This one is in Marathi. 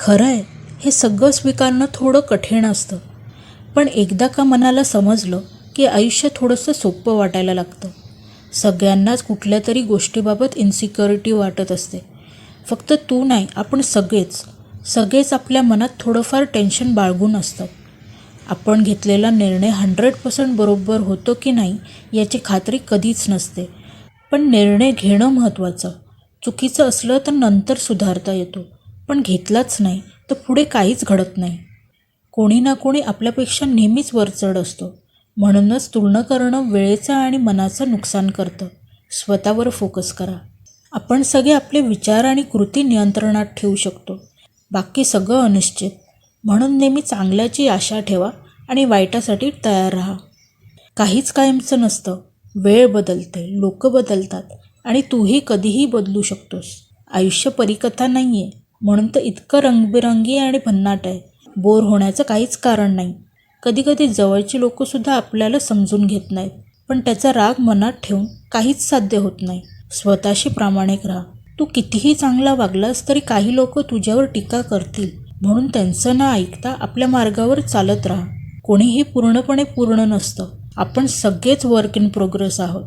खरं आहे हे सगळं स्वीकारणं थोडं कठीण असतं. पण एकदा का मनाला समजलं की आयुष्य थोडंसं सोपं वाटायला लागतं. सगळ्यांनाच कुठल्या तरी गोष्टीबाबत इन्सिक्युरिटी वाटत असते. फक्त तू नाही आपण सगळेच. सगळेच आपल्या मनात थोडंफार टेन्शन बाळगून असतं. आपण घेतलेला निर्णय हंड्रेड पर्सेंट बरोबर होतो की नाही याची खात्री कधीच नसते. पण निर्णय घेणं महत्त्वाचं. चुकीचं असलं तर नंतर सुधारता येतो. पण घेतलाच नाही तर पुढे काहीच घडत नाही. कोणी ना कोणी आपल्यापेक्षा नेहमीच वरचढ असतो. म्हणूनच तुलना करणं वेळेचं आणि मनाचं नुकसान करतं. स्वतःवर फोकस करा. आपण सगळे आपले विचार आणि कृती नियंत्रणात ठेवू शकतो. बाकी सगळं अनिश्चित. म्हणून नेहमी चांगल्याची आशा ठेवा आणि वाईटासाठी तयार राहा. काहीच कायमचं नसतं. वेळ बदलते लोक बदलतात आणि तूही कधीही बदलू शकतोस. आयुष्य परिकथा नाही आहे म्हणून तर इतकं रंगबिरंगी आणि भन्नाट आहे. बोर होण्याचं काहीच कारण नाही. कधीकधी जवळची लोकंसुद्धा आपल्याला समजून घेत नाहीत. पण त्याचा राग मनात ठेवून काहीच साध्य होत नाही. स्वतःशी प्रामाणिक राहा. तू कितीही चांगला वागलास तरी काही लोक तुझ्यावर टीका करतील. म्हणून त्यांचं न ऐकता आपल्या मार्गावर चालत राहा. कोणीही पूर्णपणे पूर्ण नसतं. आपण सगळेच वर्क इन प्रोग्रेस आहोत.